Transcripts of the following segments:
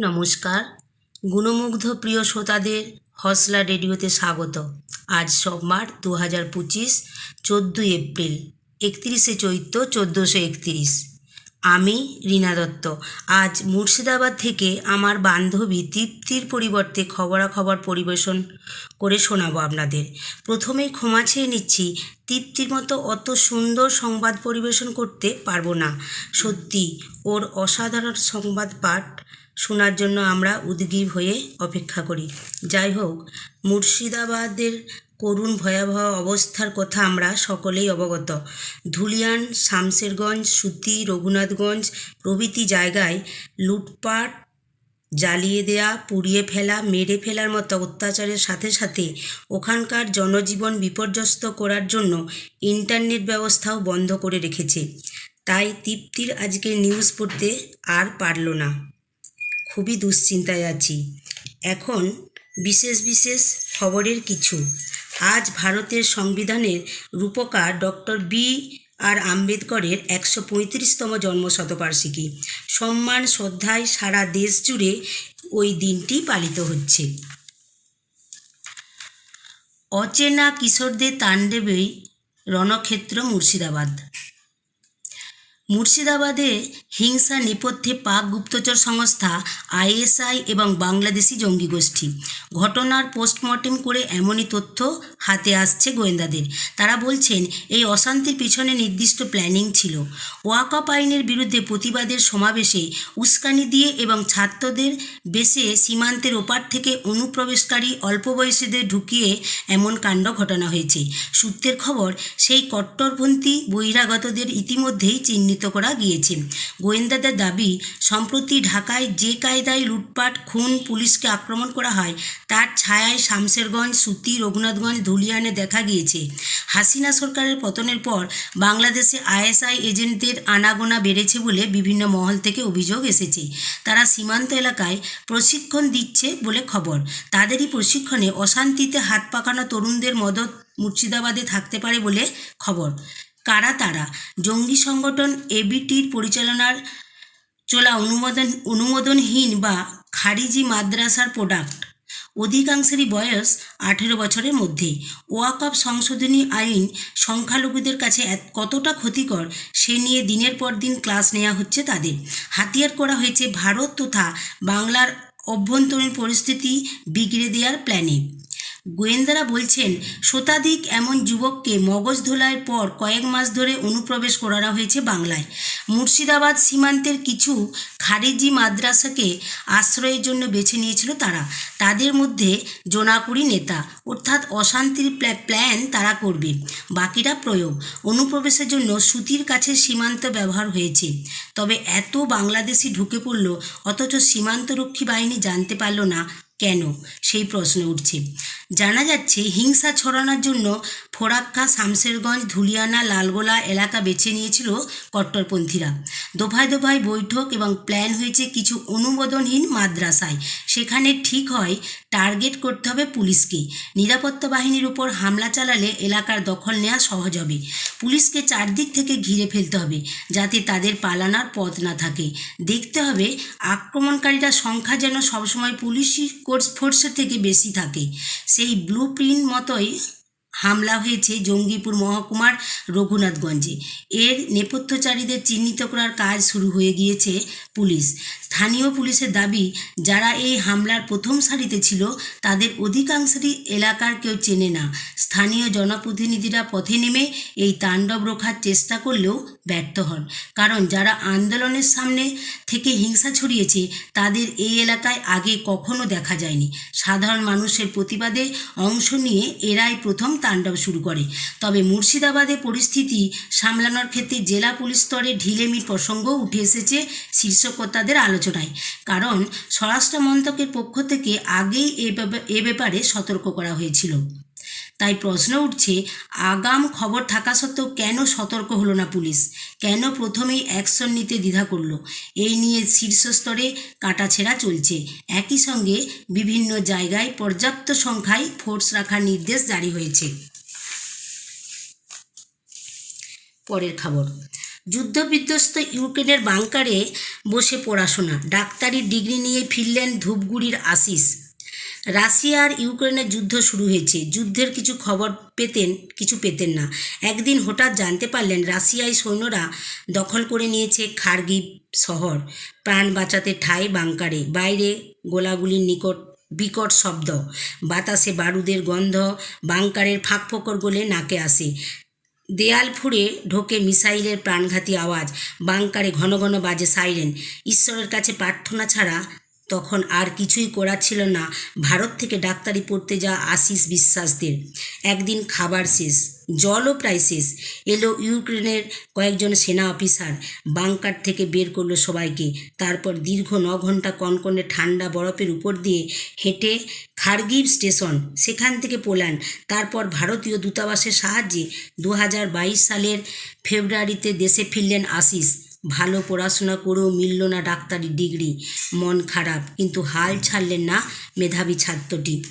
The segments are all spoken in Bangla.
নমস্কার। গুণমুগ্ধ প্রিয় শ্রোতাদের হসলা রেডিওতে স্বাগত। আজ সোমবার দু হাজার পঁচিশ, চোদ্দোই এপ্রিল, একত্রিশে চৈত্র, চোদ্দোশো একত্রিশ। আমি রীনা দত্ত। আজ মুর্শিদাবাদ থেকে আমার বান্ধবী তৃপ্তির পরিবর্তে খবরাখবর পরিবেশন করে শোনাবো আপনাদের। প্রথমেই ক্ষমা চেয়ে নিচ্ছি, তৃপ্তির মতো অত সুন্দর সংবাদ পরিবেশন করতে পারব না। সত্যি, ওর অসাধারণ সংবাদ পাঠ শোনার জন্য আমরা উদ্গীব হয়ে অপেক্ষা করি। যাই হোক, মুর্শিদাবাদের করুণ ভয়াবহ অবস্থার কথা আমরা সকলেই অবগত। ধুলিয়ান, শামশেরগঞ্জ, সুতি, রঘুনাথগঞ্জ প্রভৃতি জায়গায় লুটপাট জ্বালিয়ে দেয়া, পুড়িয়ে ফেলা, মেরে ফেলার মতো অত্যাচারের সাথে সাথে ওখানকার জনজীবন বিপর্যস্ত করার জন্য ইন্টারনেট ব্যবস্থাও বন্ধ করে রেখেছে। তাই তৃপ্তির আজকের নিউজ পড়তে আর পারল না। খুবই দুশ্চিন্তায় আছি। এখন বিশেষ বিশেষ খবরের কিছু। আজ ভারতের সংবিধানের রূপকার ডক্টর বি আর আম্বেদকরের একশো পঁয়ত্রিশতম জন্মশতবার্ষিকী। সম্মান, শ্রদ্ধায় সারা দেশ জুড়ে ওই দিনটি পালিত হচ্ছে। অচেনা কিশোরদের তাণ্ডবেই রণক্ষেত্র মুর্শিদাবাদ। মুর্শিদাবাদে হিংসা নেপথ্যে পাক গুপ্তচর সংস্থা, আইএসআই এবং বাংলাদেশি জঙ্গি গোষ্ঠী। ঘটনার পোস্টমর্টেম করে এমনই তথ্য হাতে আসছে গোয়েন্দাদের। তারা বলছেন, এই অশান্তির পিছনে নির্দিষ্ট প্ল্যানিং ছিল। ওয়াকআপ আইনের বিরুদ্ধে প্রতিবাদের সমাবেশে উস্কানি দিয়ে এবং ছাত্রদের বেশে সীমান্তের ওপার থেকে অনুপ্রবেশকারী অল্প বয়সীদের ঢুকিয়ে এমন কাণ্ড ঘটানো হয়েছে। সূত্রের খবর, সেই কট্টরপন্থী বহিরাগতদের ইতিমধ্যেই চিহ্নিত করা গিয়েছে। গোয়েন্দাদের দাবি, সম্প্রতি ঢাকায় যে কায়দায় লুটপাট, খুন, পুলিশকে আক্রমণ করা হয়, তার ছায়ায় শামশেরগঞ্জ, সুতি, রঘুনাথগঞ্জ, ধুলিয়ানে দেখা গিয়েছে। হাসিনা সরকারের পতনের পর বাংলাদেশে আইএসআই এজেন্টদের আনাগোনা বেড়েছে বলে বিভিন্ন মহল থেকে অভিযোগ এসেছে। তারা সীমান্ত এলাকায় প্রশিক্ষণ দিচ্ছে বলে খবর। তাদেরই প্রশিক্ষণে অশান্তিতে হাত পাকানো তরুণদের মদত মুর্শিদাবাদে থাকতে পারে বলে খবর। কারা তারা? জঙ্গি সংগঠন এবিটির পরিচালনার চলা অনুমোদন, অনুমোদনহীন বা খারিজি মাদ্রাসার প্রোডাক্ট অধিকাংশেরই বয়স আঠেরো বছরের মধ্যে। ওয়াকআপ সংশোধনী আইন সংখ্যালঘুদের কাছে কতটা ক্ষতিকর, সে নিয়ে দিনের পর দিন ক্লাস নেওয়া হচ্ছে তাদের। হাতিয়ার করা হয়েছে ভারত তথা বাংলার অভ্যন্তরীণ পরিস্থিতি বিগড়ে দেওয়ার প্ল্যানে গোয়েন্দারা বলছেন, শতাধিক এমন যুবককে মগজ ধোলাইয়ের পর কয়েক মাস ধরে অনুপ্রবেশ করানো হয়েছে বাংলায়। মুর্শিদাবাদ সীমান্তের কিছু খারেজি মাদ্রাসাকে আশ্রয়ের জন্য বেছে নিয়েছিল তারা। তাদের মধ্যে জোনাকুড়ি নেতা, অর্থাৎ অশান্তির প্ল্যা- প্ল্যান তারা করবে। বাকিরা প্রয়োগ। অনুপ্রবেশের জন্য সুতির কাছে সীমান্ত ব্যবহার হয়েছে। তবে এত বাংলাদেশি ঢুকে পড়ল, অথচ সীমান্তরক্ষী বাহিনী জানতে পারল না কেন? সেই প্রশ্ন উঠছে। জানা যাচ্ছে, হিংসা ছড়ানোর জন্য ফোরাক্কা, শামশেরগঞ্জ, ধুলিয়ানা, লালগোলা এলাকা বেছে নিয়েছিল কট্টরপন্থীরা। দফায় দফায় বৈঠক এবং প্ল্যান হয়েছে কিছু অনুমোদনহীন মাদ্রাসায়। সেখানে ঠিক হয় টার্গেট করতে হবে পুলিশকে। নিরাপত্তা বাহিনীর উপর হামলা চালালে এলাকার দখল নেওয়া সহজ হবে। পুলিশকে চারদিক থেকে ঘিরে ফেলতে হবে, যাতে তাদের পালানোর পথ না থাকে। দেখতে হবে, আক্রমণকারীরা সংখ্যা যেন সবসময় পুলিশি কোর্স ফোর্সের থেকে বেশি থাকে। সেই ব্লু প্রিন্ট মতোই হামলা হয়েছে জঙ্গিপুর মহকুমার রঘুনাথগঞ্জে। এর নেপথ্যচারীদের চিহ্নিত করার কাজ শুরু হয়ে গিয়েছে পুলিশ। স্থানীয় পুলিশের দাবি, যারা এই হামলার প্রথম সারিতে ছিল, তাদের অধিকাংশেরই এলাকার কেউ চেনে না। স্থানীয় জনপ্রতিনিধিরা পথে নেমে এই তাণ্ডব রোখার চেষ্টা করলেও ব্যর্থ হন। কারণ যারা আন্দোলনের সামনে থেকে হিংসা ছড়িয়েছে, তাদের এই এলাকায় আগে কখনো দেখা যায়নি। সাধারণ মানুষের প্রতিবাদে অংশ নিয়ে এরাই প্রথম তাণ্ডব শুরু করে। তবে মুর্শিদাবাদে পরিস্থিতি সামলানোর ক্ষেত্রে জেলা পুলিশ স্তরে ঢিলেমির প্রসঙ্গ উঠে এসেছে শীর্ষকর্তাদের আলোচনায়। কারণ স্বরাষ্ট্র মন্ত্রকের পক্ষ থেকে আগেই এ ব্যাপারে সতর্ক করা হয়েছিল। তাই প্রশ্ন উঠছে, আগাম খবর থাকা সত্ত্বেও কেন সতর্ক হলো না পুলিশ? কেন প্রথমেই অ্যাকশন নিতে দ্বিধা করল? এই নিয়ে শীর্ষস্তরে কাটাছেঁড়া চলছে। একই সঙ্গে বিভিন্ন জায়গায় পর্যাপ্ত সংখ্যায় ফোর্স রাখার নির্দেশ জারি হয়েছে। পরের খবর। যুদ্ধবিধ্বস্ত ইউক্রেনের বাংকারে বসে পড়াশোনা। ডাক্তারি ডিগ্রি নিয়ে ফিরলেন ধূপগুড়ির আশিস। রাশিয়া আর ইউক্রেনের যুদ্ধ শুরু হয়েছে। যুদ্ধের কিছু খবর পেতেন, কিছু পেতেন না। একদিন হঠাৎ জানতে পারলেন, রাশিয়ায় সৈন্যরা দখল করে নিয়েছে খার্গিভ শহর। প্রাণ বাঁচাতে ঠাই বাংকারে। বাইরে গোলাগুলির নিকট বিকট শব্দ। বাতাসে বারুদের গন্ধ বাংকারের ফাঁক ফোকর গোলে নাকে আসে। দেয়াল ফুঁড়ে ঢোকে মিসাইলের প্রাণঘাতী আওয়াজ। বাংকারে ঘন ঘন বাজে সাইরেন। ঈশ্বরের কাছে প্রার্থনা ছাড়া তখন আর কিছুই করার ছিল না। ভারত থেকে ডাক্তারি পড়তে যাওয়া আশিস বিশ্বাসদের। একদিন খাবার শেষ, জলও প্রায় শেষ। এলো ইউক্রেনের কয়েকজন সেনা অফিসার। বাংকার থেকে বের করল সবাইকে। তারপর দীর্ঘ ন ঘণ্টা কনকনে ঠান্ডা বরফের উপর দিয়ে হেঁটে খার্গিভ স্টেশন, সেখান থেকে পোল্যান্ড। তারপর ভারতীয় দূতাবাসের সাহায্যে দু হাজার বাইশ সালের ফেব্রুয়ারিতে দেশে ফিরলেন আশিস। ভালো পড়াশোনা করেও মিলল না ডাক্তারি ডিগ্রি, মন খারাপ। কিন্তু হাল ছাড়লেন না মেধাবী ছাত্রটি।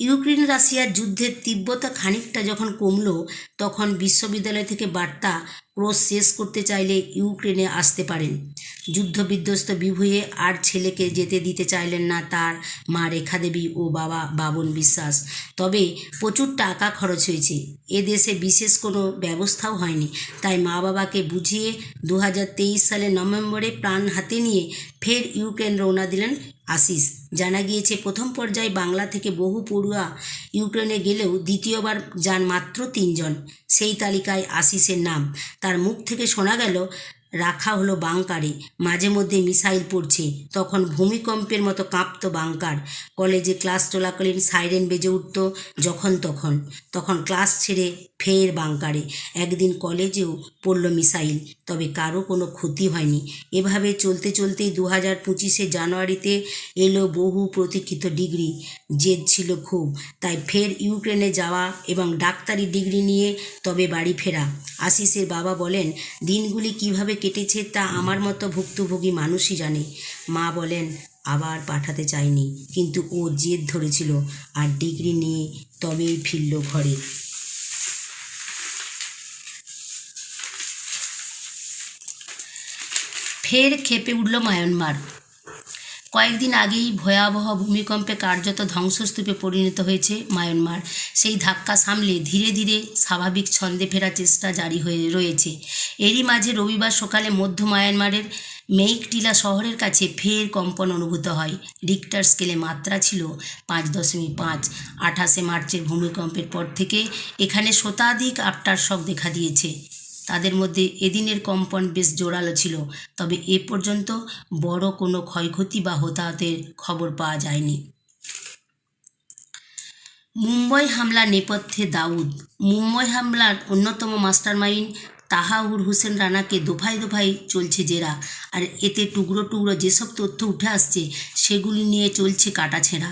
ইউক্রেন রাশিয়ার যুদ্ধের তীব্রতা খানিকটা যখন কমলো তখন বিশ্ববিদ্যালয় থেকে বার্তা কোর্স শেষ করতে চাইলে ইউক্রেনে আসতে পারেন। যুদ্ধবিধ্বস্ত বিভুয়ে আর ছেলেকে যেতে দিতে চাইলেন না তার মা রেখা দেবী ও বাবা বাবন বিশ্বাস। তবে প্রচুর টাকা খরচ হয়েছে। এ দেশে বিশেষ কোনো ব্যবস্থাও হয়নি। তাই মা বাবাকে বুঝিয়ে দু হাজার তেইশ সালে নভেম্বরে প্রাণ হাতে নিয়ে ফের ইউক্রেন রওনা দিলেন আশিস। জানা গিয়েছে, প্রথম পর্যায়ে বাংলা থেকে বহু পড়ুয়া ইউক্রেনে গেলেও দ্বিতীয়বার যান মাত্র তিনজন। সেই তালিকায় আশিসের নাম। তার মুখ থেকে শোনা গেল রাখা হলো বাংকারে। মাঝে মধ্যে মিসাইল পড়ছে। তখন ভূমিকম্পের মতো কাঁপত বাংকার। কলেজে ক্লাস চলাকালীন সাইরেন বেজে উঠত যখন তখন। তখন ক্লাস ছেড়ে ফের বাংকারে। একদিন কলেজেও পড়ল মিসাইল, তবে কারও কোনো ক্ষতি হয়নি। এভাবে চলতে চলতেই দু হাজার পঁচিশে জানুয়ারিতে এলো বহু প্রতীক্ষিত ডিগ্রি। জেদ ছিল খুব, তাই ফের ইউক্রেনে যাওয়া এবং ডাক্তারি ডিগ্রি নিয়ে তবে বাড়ি ফেরা। আশিসের বাবা বলেন, দিনগুলি কীভাবে কেটেছে তা আমার মতো ভুক্তভোগী মানুষই জানে। মা বলেন, আবার পাঠাতে চায়নি কিন্তু ও জেদ ধরেছিল আর ডিগ্রি নিয়ে তবেই ফিরল ঘরে। ফের খেপে উঠল মায়ানমার। কয়েকদিন আগেই ভয়াবহ ভূমিকম্পে কার্যত ধ্বংসস্তূপে পরিণত হয়েছে মায়ানমার। সেই ধাক্কা সামলে ধীরে ধীরে স্বাভাবিক ছন্দে ফেরার চেষ্টা জারি হয়ে রয়েছে। এরই মাঝে রবিবার সকালে মধ্য মায়ানমারের মেইকটিলা শহরের কাছে ফের কম্পন অনুভূত হয়। রিক্টার স্কেলে মাত্রা ছিল পাঁচ দশমিক পাঁচ। আঠাশে মার্চের ভূমিকম্পের পর থেকে এখানে শতাধিক আফটার শক দেখা দিয়েছে। তাদের মধ্যে এদিনের কম্পন বেশ জোরালো ছিল, তবে এ পর্যন্ত বড় কোনো ক্ষয়ক্ষতি বা হতাহতের খবর পাওয়া যায়নি। মুম্বই হামলা নেপথ্যে দাউদ। মুম্বই হামলার অন্যতম মাস্টারমাইন্ড তাহাউর হোসেন রানাকে দফায় দফায় চলছে জেরা। আর এতে টুকরো টুকরো যেসব তথ্য উঠে আসছে, সেগুলি নিয়ে চলছে কাটাছেঁড়া।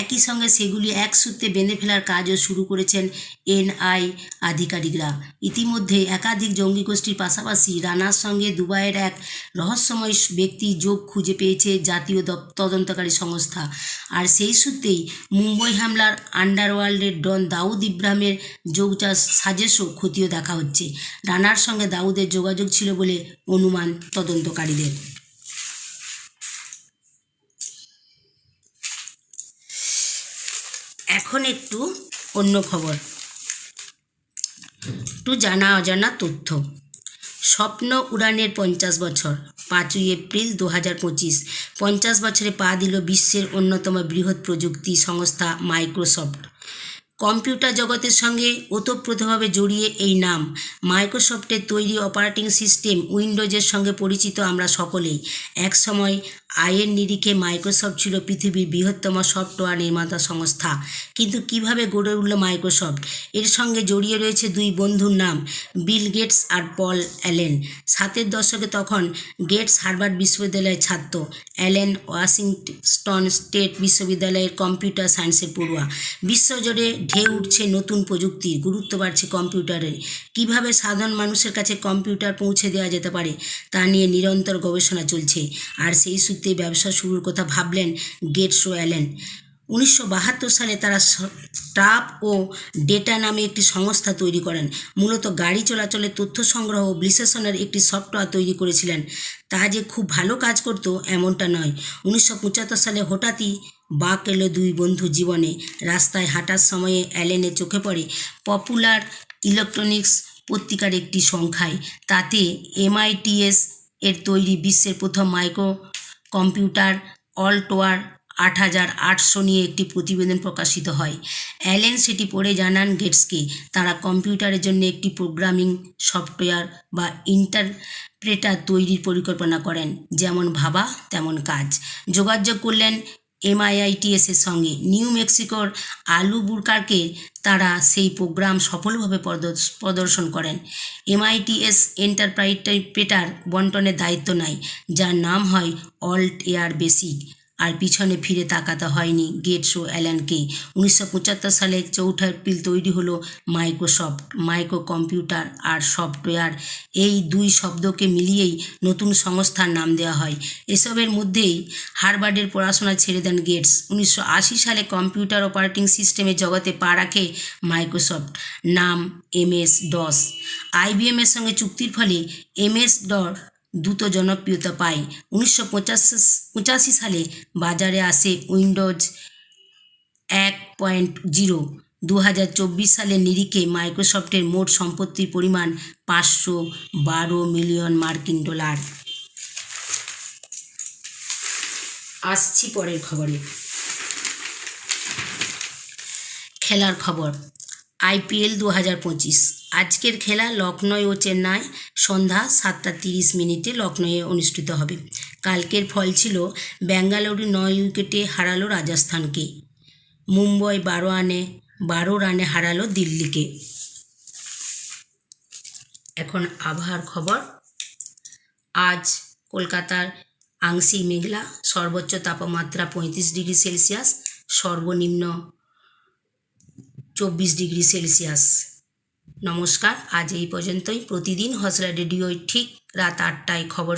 একই সঙ্গে সেগুলি এক সূত্রে বেঁধে ফেলার কাজও শুরু করেছেন এনআই আধিকারিকরা। ইতিমধ্যে একাধিক জঙ্গি গোষ্ঠীর পাশাপাশি রানার সঙ্গে দুবাইয়ের এক রহস্যময় ব্যক্তি যোগ খুঁজে পেয়েছে জাতীয় তদন্তকারী সংস্থা। আর সেই সূত্রেই মুম্বই হামলার আন্ডারওয়ার্ল্ডের ডন দাউদ ইব্রাহিমের যোগচাষ সাজেশও ক্ষতিও দেখা হচ্ছে। রানার সঙ্গে দাউদের যোগাযোগ ছিল বলে অনুমান তদন্তকারীদের। এখন একটু অন্য খবর। একটু জানা অজানা তথ্য। স্বপ্ন উড়ানের পঞ্চাশ বছর, পাঁচই এপ্রিল দু হাজার পঁচিশ। পঞ্চাশ বছরে পা দিল বিশ্বের অন্যতম বৃহৎ প্রযুক্তি সংস্থা মাইক্রোসফট। কম্পিউটার জগতের সঙ্গে ওতপ্রোতভাবে জড়িয়ে এই নাম। মাইক্রোসফটের তৈরি অপারেটিং সিস্টেম উইন্ডোজের সঙ্গে পরিচিত আমরা সকলেই। একসময় আয়ের নিরিখে মাইক্রোসফট ছিল পৃথিবীর বৃহত্তম সফটওয়্যার নির্মাতা সংস্থা। কিন্তু কীভাবে গড়ে উঠল মাইক্রোসফট? এর সঙ্গে জড়িয়ে রয়েছে দুই বন্ধুর নাম, বিল গেটস আর পল অ্যালেন। সাতের দশকে তখন গেটস হার্ভার্ড বিশ্ববিদ্যালয়ের ছাত্র, অ্যালেন ওয়াশিংটন স্টেট বিশ্ববিদ্যালয়ের কম্পিউটার সায়েন্সের পড়ুয়া। বিশ্বজুড়ে ঢেউ উঠছে, নতুন প্রযুক্তির গুরুত্ব বাড়ছে কম্পিউটারের। কীভাবে সাধারণ মানুষের কাছে কম্পিউটার পৌঁছে দেওয়া যেতে পারে, তা নিয়ে নিরন্তর গবেষণা চলছে। আর সেই সূত্রে ব্যবসা শুরুর কথা ভাবলেন গেটস ও অ্যালেন উনিশশো বাহাত্তর সালে তারা স্টাফ ও ডেটা নামে একটি সংস্থা তৈরি করেন। মূলত গাড়ি চলাচলের তথ্য সংগ্রহ ও বিশ্লেষণের একটি সফটওয়্যার তৈরি করেছিলেন। তা যে খুব ভালো কাজ করতো, এমনটা নয়। উনিশশো সালে হঠাৎই বাক এলো দুই বন্ধু জীবনে। রাস্তায় হাঁটার সময়ে অ্যালেনে চোখে পড়ে পপুলার ইলেকট্রনিক্স পত্রিকার একটি সংখ্যায়। তাতে এমআইটিএস এর তৈরি বিশ্বের প্রথম মাইক্রো কম্পিউটার অলটোয়ার আট হাজার আটশো নিয়ে একটি প্রতিবেদন প্রকাশিত হয়। অ্যালেন সেটি পড়ে জানান গেটসকে। তারা কম্পিউটারের জন্য একটি প্রোগ্রামিং সফটওয়্যার বা ইন্টারপ্রেটার তৈরির পরিকল্পনা করেন। যেমন ভাবা, তেমন কাজ। যোগাযোগ করলেন এমআইআইটিএস এর সঙ্গে নিউ মেক্সিকোর আলু বুরকারকে তারা সেই প্রোগ্রাম সফলভাবে প্রদর্শ- প্রদর্শন করেন। এমআইটিএস এন্টারপ্রাইটের বন্টনের দায়িত্ব নেয় যার নাম হয় অল্ট এয়ার বেসিক আর পিছনে ফিরে তাকাতে হয়নি গেটস ও অ্যালানকে। উনিশশো পঁচাত্তর সালে চৌঠা এপ্রিল তৈরি হলো মাইক্রোসফট মাইক্রো কম্পিউটার আর সফটওয়্যার। এই দুই শব্দকে মিলিয়েই নতুন সংস্থার নাম দেওয়া হয়। এসবের মধ্যেই হার্ভার্ডের পড়াশোনা ছেড়ে দেন গেটস। উনিশশো আশি সালে কম্পিউটার অপারেটিং সিস্টেমের জগতে পা রাখে মাইক্রোসফট, নাম এমএস ডস। আইবিএমের সঙ্গে চুক্তির ফলে এমএস ডট দ্রুত জনপ্রিয়তা পায়। উনিশশো পঁচাশি সালে বাজারে আসে উইন্ডোজ এক পয়েন্ট জিরো। দু হাজার চব্বিশ সালের নিরিখে মাইক্রোসফটের মোট সম্পত্তির পরিমাণ পাঁচশো বারো মিলিয়ন মার্কিন ডলার। আসছি পরের খবরে। খেলার খবর। আইপিএল দু হাজার পঁচিশ। আজকের খেলা লখনৌ ও চেন্নাই, সন্ধ্যা সাতটা তিরিশ মিনিটে লখনৌয়ে অনুষ্ঠিত হবে। কালকের ফল ছিল বেঙ্গালুরু নয় উইকেটে হারালো রাজস্থানকে। মুম্বই বারো রানে বারো রানে হারালো দিল্লিকে। এখন আবহাওয়ার খবর। আজ কলকাতার আংশিক মেঘলা, সর্বোচ্চ তাপমাত্রা পঁয়ত্রিশ ডিগ্রি সেলসিয়াস, সর্বনিম্ন চব্বিশ ডিগ্রি সেলসিয়াস। নমস্কার আজ এই পর্যন্তই। প্রতিদিন হসলা রেডিওয় ঠিক রাত আটটায় খবর